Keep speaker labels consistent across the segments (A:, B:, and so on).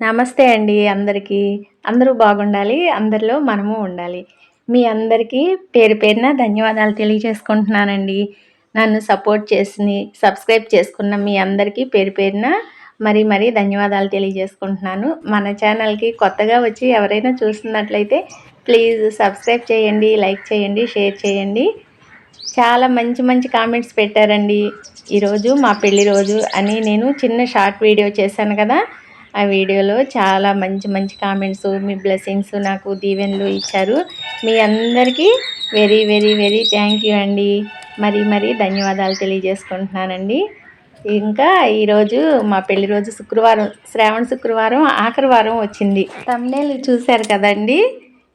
A: నమస్తే అండి అందరికీ. అందరూ బాగుండాలి అందరిలో మనము ఉండాలి. మీ అందరికీ పేరు పేరున ధన్యవాదాలు తెలియజేసుకుంటున్నానండి. నన్ను సపోర్ట్ చేసి సబ్స్క్రైబ్ చేసుకున్న మీ అందరికీ పేరు పేరున మరీ మరీ ధన్యవాదాలు తెలియజేసుకుంటున్నాను. మన ఛానల్కి కొత్తగా వచ్చి ఎవరైనా చూస్తున్నట్లయితే ప్లీజ్ సబ్స్క్రైబ్ చేయండి లైక్ చేయండి షేర్ చేయండి. చాలా మంచి మంచి కామెంట్స్ పెట్టారండి. ఈరోజు మా పెళ్ళి రోజు అని నేను చిన్న షార్ట్ వీడియో చేశాను కదా. ఆ వీడియోలో చాలా మంచి మంచి కామెంట్స్ మీ బ్లెస్సింగ్స్ నాకు దీవెనలు ఇచ్చారు. మీ అందరికీ very very very thank you అండి. మరీ మరీ ధన్యవాదాలు తెలియజేసుకుంటున్నానండి. ఇంకా ఈరోజు మా పెళ్ళి రోజు శుక్రవారం శ్రావణ శుక్రవారం ఆఖరి వారం వచ్చింది. తమ్నేలు చూశారు కదండి?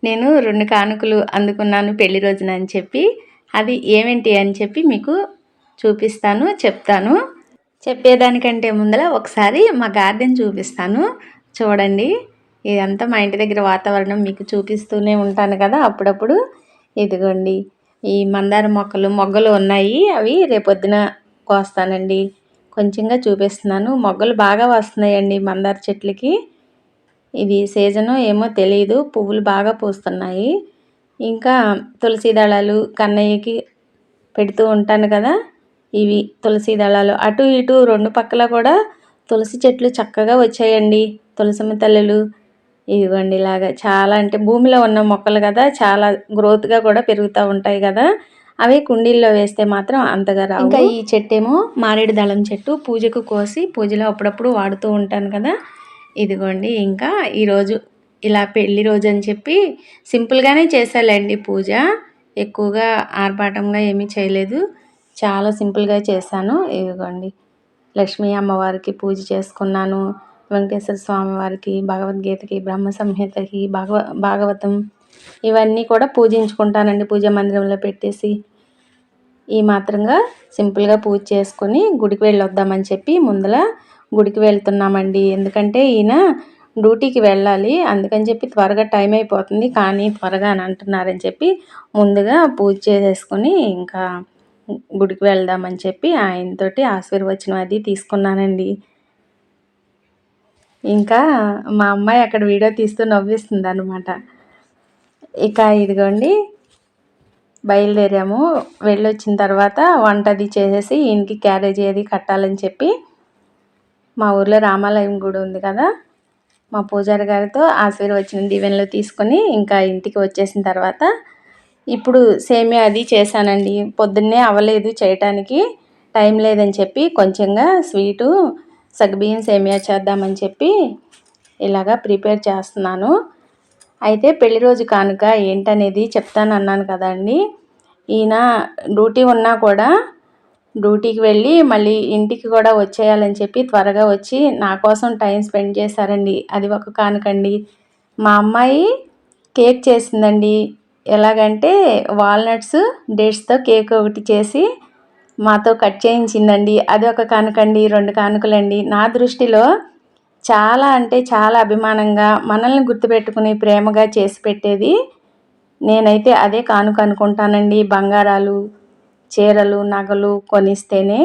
A: నేను రెండు కానుకలు అందుకున్నాను పెళ్ళి రోజున అని చెప్పి. అది ఏమేంటి అని చెప్పి మీకు చూపిస్తాను చెప్తాను. చెప్పేదానికంటే ముందర ఒకసారి మా గార్డెన్ చూపిస్తాను. చూడండి ఇదంతా మా ఇంటి దగ్గర వాతావరణం మీకు చూపిస్తూనే ఉంటాను కదా అప్పుడప్పుడు. ఇదిగోండి ఈ మందార మొక్కలు మొగ్గలు ఉన్నాయి. అవి రేపొద్దున కోస్తానండి. కొంచెంగా చూపిస్తున్నాను. మొగ్గలు బాగా వస్తున్నాయండి మందార చెట్లకి. ఇది సీజను ఏమో తెలియదు పువ్వులు బాగా పూస్తున్నాయి. ఇంకా తులసి దళాలు కన్నయ్యకి పెడుతూ ఉంటాను కదా. ఇవి తులసి దళాలు. అటు ఇటు రెండు పక్కల కూడా తులసి చెట్లు చక్కగా వచ్చాయండి. తులసమ్మ తల్లులు ఇదిగోండి ఇలాగా. చాలా అంటే భూమిలో ఉన్న మొక్కలు కదా చాలా గ్రోత్గా కూడా పెరుగుతూ ఉంటాయి కదా. అవి కుండీల్లో వేస్తే మాత్రం అంతగా రావు. ఇంకా ఈ చెట్టు ఏమో మారేడు దళం చెట్టు పూజకు కోసి పూజలో అప్పుడప్పుడు వాడుతూ ఉంటాను కదా. ఇదిగోండి ఇంకా ఈరోజు ఇలా పెళ్ళి రోజు అని చెప్పి సింపుల్గానే చేశాలండి పూజ. ఎక్కువగా ఆర్భాటంగా ఏమీ చేయలేదు. చాలా సింపుల్గా చేశాను. ఇదిగోండి. లక్ష్మీ అమ్మవారికి పూజ చేసుకున్నాను. వెంకటేశ్వర స్వామి వారికి భగవద్గీతకి బ్రహ్మ సంహితకి భాగవ భాగవతం ఇవన్నీ కూడా పూజించుకుంటానండి. పూజ మందిరంలో పెట్టేసి ఈ మాత్రంగా సింపుల్గా పూజ చేసుకొని గుడికి వెళ్ళొద్దామని చెప్పి ముందల గుడికి వెళ్తున్నామండి. ఎందుకంటే ఈయన డ్యూటీకి వెళ్ళాలి. అందుకని చెప్పి త్వరగా టైం అయిపోతుంది. కానీ త్వరగా అని అంటున్నారని చెప్పి ముందుగా పూజ చేసేసుకొని ఇంకా గుడికి వెళ్దామని చెప్పి ఆయనతోటి ఆశీర్వచనం అది తీసుకున్నానండి. ఇంకా మా అమ్మాయి అక్కడ వీడియో తీస్తూ నవ్విస్తుంది అనమాట ఇక ఇదిగోండి బయలుదేరాము. వెళ్ళొచ్చిన తర్వాత వంట అది చేసేసి ఈయనకి క్యారేజీ అది కట్టాలని చెప్పి మా ఊర్లో రామాలయం గుడి ఉంది కదా మా పూజారి గారితో ఆశీర్వచనం దీవెనలో తీసుకొని ఇంకా ఇంటికి వచ్చేసిన తర్వాత ఇప్పుడు సేమియా అది చేశానండి. పొద్దున్నే అవ్వలేదు చేయటానికి టైం లేదని చెప్పి కొంచెంగా స్వీటు సగ్బియ్యం సేమియా చేద్దామని చెప్పి ఇలాగా ప్రిపేర్ చేస్తున్నాను. అయితే పెళ్ళి రోజు కానుక ఏంటనేది చెప్తాను అన్నాను కదండి. ఈయన డ్యూటీ ఉన్నా కూడా డ్యూటీకి వెళ్ళి మళ్ళీ ఇంటికి కూడా వచ్చేయాలని చెప్పి త్వరగా వచ్చి నా కోసం టైం స్పెండ్ చేశారండి. అది ఒక కానుకండి. మా అమ్మాయి కేక్ చేసిందండి. ఎలాగంటే వాల్నట్స్ డేట్స్తో కేక్ ఒకటి చేసి మాతో కట్ చేయించిందండి. అది ఒక కానుకండి రెండు కానుకలండి. నా దృష్టిలో చాలా అంటే చాలా అభిమానంగా మనల్ని గుర్తుపెట్టుకుని ప్రేమగా చేసి పెట్టేది నేనైతే అదే కానుక అనుకుంటానండి. బంగారాలు చీరలు నగలు కొనిస్తేనే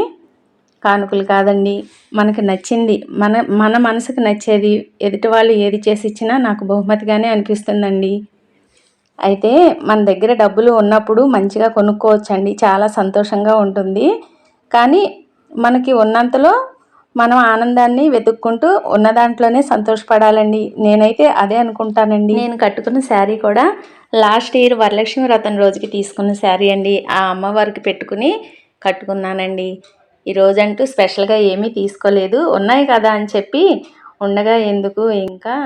A: కానుకలు కాదండి. మనకు నచ్చింది మన మన మనసుకు నచ్చేది ఎదుటి వాళ్ళు ఏది చేసి ఇచ్చినా నాకు బహుమతిగానే అనిపిస్తుందండి. అయితే మన దగ్గర డబ్బులు ఉన్నప్పుడు మంచిగా కొనుక్కోవచ్చండి. చాలా సంతోషంగా ఉంటుంది. కానీ మనకి ఉన్నంతలో మనం ఆనందాన్ని వెతుక్కుంటూ ఉన్న దాంట్లోనే సంతోషపడాలండి. నేనైతే అదే అనుకుంటానండి. నేను కట్టుకున్న శారీ కూడా లాస్ట్ ఇయర్ వరలక్ష్మి వ్రతం రోజుకి తీసుకున్న శారీ అండి. ఆ అమ్మవారికి పెట్టుకుని కట్టుకున్నానండి. ఈరోజు అంటూ స్పెషల్గా ఏమీ తీసుకోలేదు. ఉన్నాయి కదా అని చెప్పి ఉండగా ఎందుకు ఇంకా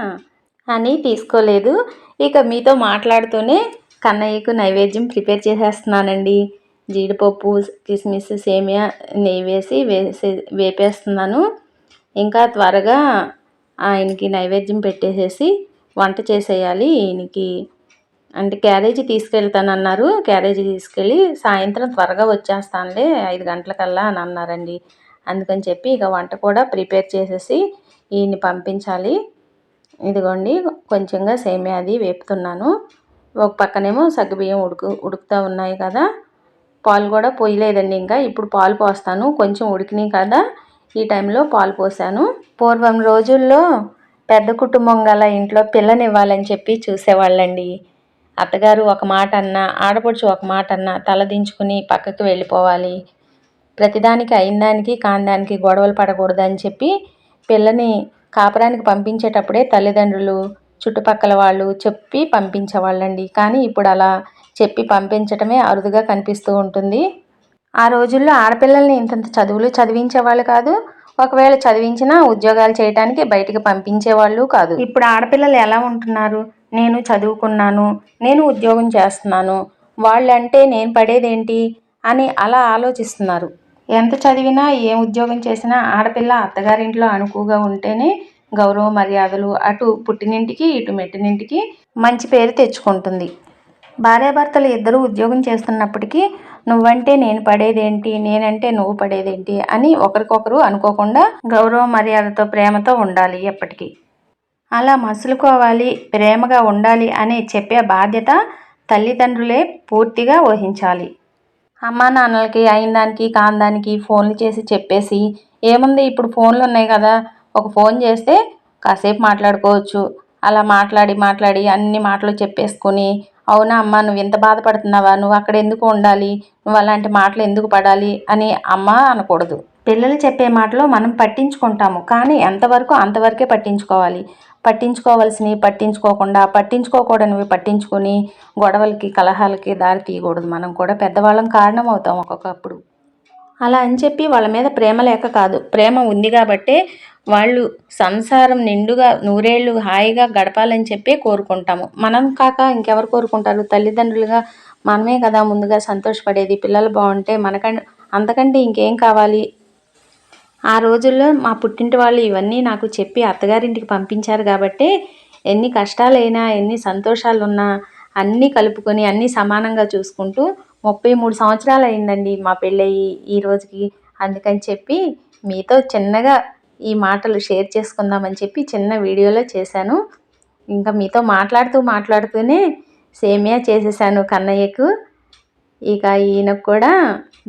A: అని తీసుకోలేదు. ఇక మీతో మాట్లాడుతూనే కన్నయ్యకు నైవేద్యం ప్రిపేర్ చేసేస్తున్నానండి. జీడిపప్పు కిస్మిస్ సేమియా నెయ్యి వేసి వేసే వేపేస్తున్నాను. ఇంకా త్వరగా ఆయనకి నైవేద్యం పెట్టేసేసి వంట చేసేయాలి. ఈయనకి అంటే క్యారేజీ తీసుకెళ్తానన్నారు. క్యారేజీ తీసుకెళ్ళి సాయంత్రం త్వరగా వచ్చేస్తానులే ఐదు గంటలకల్లా అని అన్నారండి. అందుకని చెప్పి ఇక వంట కూడా ప్రిపేర్ చేసేసి ఈయన్ని పంపించాలి. ఇదిగోండి కొంచెంగా సేమియా అది వేపుతున్నాను. ఒక పక్కనేమో సగ్గుబియ్యం ఉడుకు ఉడుకుతూ ఉన్నాయి కదా. పాలు కూడా పోయలేదండి ఇంకా. ఇప్పుడు పాలు పోస్తాను. కొంచెం ఉడికినాయి కదా. ఈ టైంలో పాలు పోసాను. పూర్వం రోజుల్లో పెద్ద కుటుంబం గల ఇంట్లో పిల్లనివ్వాలని చెప్పి చూసేవాళ్ళండి. అత్తగారు ఒక మాట అన్నా ఆడపడుచు ఒక మాట అన్నా తలదించుకుని పక్కకి వెళ్ళిపోవాలి. ప్రతిదానికి అయిందానికి కాందానికి గొడవలు పడకూడదని చెప్పి పిల్లని కాపురానికి పంపించేటప్పుడే తల్లిదండ్రులు చుట్టుపక్కల వాళ్ళు చెప్పి పంపించేవాళ్ళండి. కానీ ఇప్పుడు అలా చెప్పి పంపించటమే అరుదుగా కనిపిస్తూ ఉంటుంది. ఆ రోజుల్లో ఆడపిల్లల్ని ఇంతంత చదువులు చదివించేవాళ్ళు కాదు. ఒకవేళ చదివించినా ఉద్యోగాలు చేయడానికి బయటికి పంపించేవాళ్ళు కాదు. ఇప్పుడు ఆడపిల్లలు ఎలా ఉంటున్నారు? నేను చదువుకున్నాను నేను ఉద్యోగం చేస్తున్నాను వాళ్ళంటే నేను పడేదేంటి అని అలా ఆలోచిస్తున్నారు. ఎంత చదివినా ఏ ఉద్యోగం చేసినా ఆడపిల్ల అత్తగారింట్లో అనుకుగా ఉంటేనే గౌరవ మర్యాదలు అటు పుట్టినింటికి ఇటు మెట్టినింటికి మంచి పేరు తెచ్చుకుంటుంది. భార్యాభర్తలు ఇద్దరు ఉద్యోగం చేస్తున్నప్పటికీ నువ్వంటే నేను పడేదేంటి? నేనంటే నువ్వు పడేదేంటి? అని ఒకరికొకరు అనుకోకుండా గౌరవ మర్యాదతో ప్రేమతో ఉండాలి ఎప్పటికీ. అలా మసులుకోవాలి ప్రేమగా ఉండాలి అని చెప్పే బాధ్యత తల్లిదండ్రులే పూర్తిగా వహించాలి. అమ్మా నాన్నలకి అయిన దానికి కాని దానికి ఫోన్లు చేసి చెప్పేసి ఏముంది ఇప్పుడు ఫోన్లు ఉన్నాయి కదా ఒక ఫోన్ చేస్తే కాసేపు మాట్లాడుకోవచ్చు. అలా మాట్లాడి మాట్లాడి అన్ని మాటలు చెప్పేసుకొని అవునా అమ్మ నువ్వు ఎంత బాధపడుతున్నావా నువ్వు అక్కడ ఎందుకు ఉండాలి నువ్వు అలాంటి మాటలు ఎందుకు పడాలి అని అమ్మ అనకూడదు. పిల్లలు చెప్పే మాటలు మనం పట్టించుకుంటాము కానీ ఎంతవరకు అంతవరకే పట్టించుకోవాలి. పట్టించుకోవాల్సినవి పట్టించుకోకుండా పట్టించుకోకూడనివి పట్టించుకొని గొడవలకి కలహాలకి దారి తీయకూడదు. మనం కూడా పెద్దవాళ్ళం కారణం అవుతాం ఒక్కొక్కప్పుడు. అలా అని చెప్పి వాళ్ళ మీద ప్రేమ లేక కాదు. ప్రేమ ఉంది కాబట్టే వాళ్ళు సంసారం నిండుగా నూరేళ్ళు హాయిగా గడపాలని చెప్పి కోరుకుంటాము. మనం కాక ఇంకెవరు కోరుకుంటారు? తల్లిదండ్రులుగా మనమే కదా ముందుగా సంతోషపడేది పిల్లలు బాగుంటే మనకంటే అంతకంటే ఇంకేం కావాలి? ఆ రోజుల్లో మా పుట్టింటి వాళ్ళు ఇవన్నీ నాకు చెప్పి అత్తగారింటికి పంపించారు కాబట్టి ఎన్ని కష్టాలైనా ఎన్ని సంతోషాలు ఉన్నా అన్నీ కలుపుకొని అన్నీ సమానంగా చూసుకుంటూ ముప్పై మూడు సంవత్సరాలు అయిందండి మా పెళ్ళయి ఈ రోజుకి. అందుకని చెప్పి మీతో చిన్నగా ఈ మాటలు షేర్ చేసుకుందామని చెప్పి చిన్న వీడియోలో చేశాను. ఇంకా మీతో మాట్లాడుతూ మాట్లాడుతూనే సేమియా చేసేసాను కన్నయ్యకు. ఇక ఈయనకు కూడా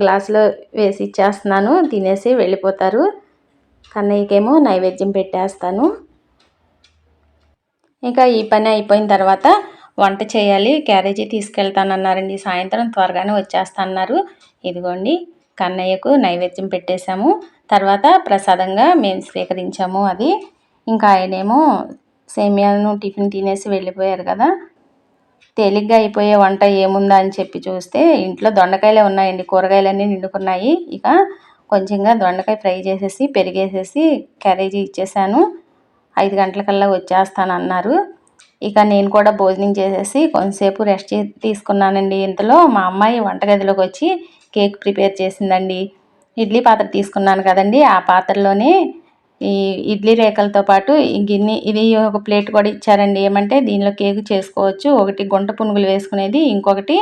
A: గ్లాసులో వేసి ఇచ్చేస్తున్నాను. తినేసి వెళ్ళిపోతారు. కన్నయ్యకేమో నైవేద్యం పెట్టేస్తాను. ఇంకా ఈ పని అయిపోయిన తర్వాత వంట చేయాలి. క్యారేజీ తీసుకెళ్తానన్నారండి. సాయంత్రం త్వరగానే వచ్చేస్తాన్నారు ఇదిగోండి కన్నయ్యకు నైవేద్యం పెట్టేశాము. తర్వాత ప్రసాదంగా మేము స్వీకరించాము అది. ఇంకా ఆయనేమో సేమియాను టిఫిన్ తినేసి వెళ్ళిపోయారు కదా. తేలిగ్గా అయిపోయే వంట ఏముందా అని చెప్పి చూస్తే ఇంట్లో దొండకాయలే ఉన్నాయండి కూరగాయలన్నీ నిండుకున్నాయి. ఇక కొంచెంగా దొండకాయ ఫ్రై చేసేసి పెరిగేసేసి క్యారేజీ ఇచ్చేసాను ఐదు గంటలకల్లా వచ్చేస్తాను అన్నారు ఇక నేను కూడా భోజనం చేసేసి కొంతసేపు రెస్ట్ తీసుకున్నానండి. ఇంతలో మా అమ్మాయి వంటగదిలోకి వచ్చి కేక్ ప్రిపేర్ చేసిందండి. ఇడ్లీ పాత్ర తీసుకున్నాను కదండి. ఆ పాత్రలోనే ఈ ఇడ్లీ రేఖలతో పాటు ఈ గిన్నె ఇది ఒక ప్లేట్ కూడా ఇచ్చారండి. ఏమంటే దీనిలో కేక్ చేసుకోవచ్చు. ఒకటి గుంట పునుగులు వేసుకునేది ఇంకొకటి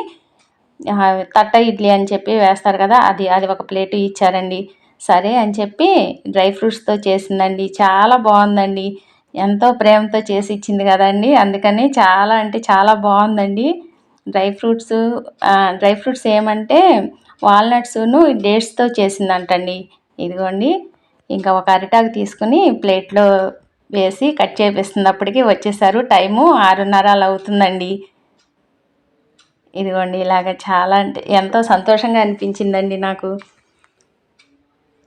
A: తట్ట ఇడ్లీ అని చెప్పి వేస్తారు కదా అది అది ఒక ప్లేట్ ఇచ్చారండి. సరే అని చెప్పి డ్రై ఫ్రూట్స్తో చేసిందండి. చాలా బాగుందండి. ఎంతో ప్రేమతో చేసి ఇచ్చింది కదండి. అందుకని చాలా అంటే చాలా బాగుందండి. డ్రై ఫ్రూట్స్ డ్రై ఫ్రూట్స్ ఏమంటే వాల్నట్స్ను డేట్స్తో చేసిందంటండి. ఇదిగోండి. ఇంకా ఒక అరిటాకు తీసుకుని ప్లేట్లో వేసి కట్ చేపిస్తున్నప్పటికీ వచ్చేసారు. టైము ఆరున్నర అలా అవుతుందండి ఇదిగోండి ఇలాగ చాలా అంటే ఎంతో సంతోషంగా అనిపించిందండి నాకు.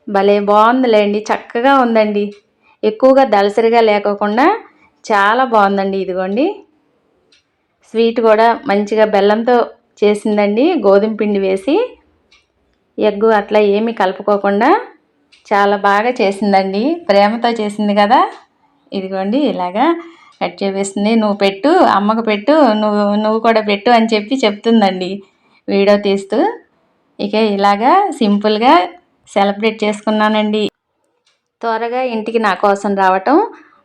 A: భలే బాగుందిలేండి చక్కగా ఉందండి. ఎక్కువగా దళసరిగా లేకోకుండా చాలా బాగుందండి ఇదిగోండి. స్వీట్ కూడా మంచిగా బెల్లంతో చేసిందండి. గోధుమ పిండి వేసి ఎగ్గు అట్లా ఏమీ కలుపుకోకుండా చాలా బాగా చేసిందండి. ప్రేమతో చేసింది కదా? ఇదిగోండి ఇలాగా కట్ చేపిస్తుంది. నువ్వు పెట్టు అమ్మకు పెట్టు నువ్వు నువ్వు కూడా పెట్టు అని చెప్పి చెప్తుందండి వీడియో తీస్తూ. ఇక ఇలాగా సింపుల్గా సెలబ్రేట్ చేసుకున్నానండి. త్వరగా ఇంటికి నా కోసం రావటం.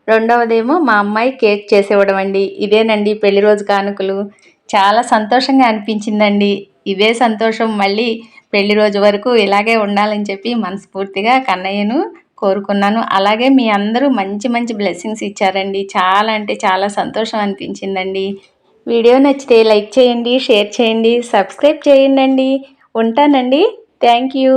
A: రెండవదేమో మా అమ్మాయి కేక్ చేసేవడం అండి ఇదేనండి పెళ్ళి రోజు కానుకలు చాలా సంతోషంగా అనిపించిందండి. ఇవే సంతోషం మళ్ళీ పెళ్ళి రోజు వరకు ఇలాగే ఉండాలని చెప్పి మనస్ఫూర్తిగా కన్నయ్యను కోరుకున్నాను. అలాగే మీ అందరూ మంచి మంచి బ్లెస్సింగ్స్ ఇచ్చారండి. చాలా అంటే చాలా సంతోషం అనిపించిందండి. వీడియో నచ్చితే లైక్ చేయండి షేర్ చేయండి సబ్స్క్రైబ్ చేయండి ఉంటానండి. Thank you.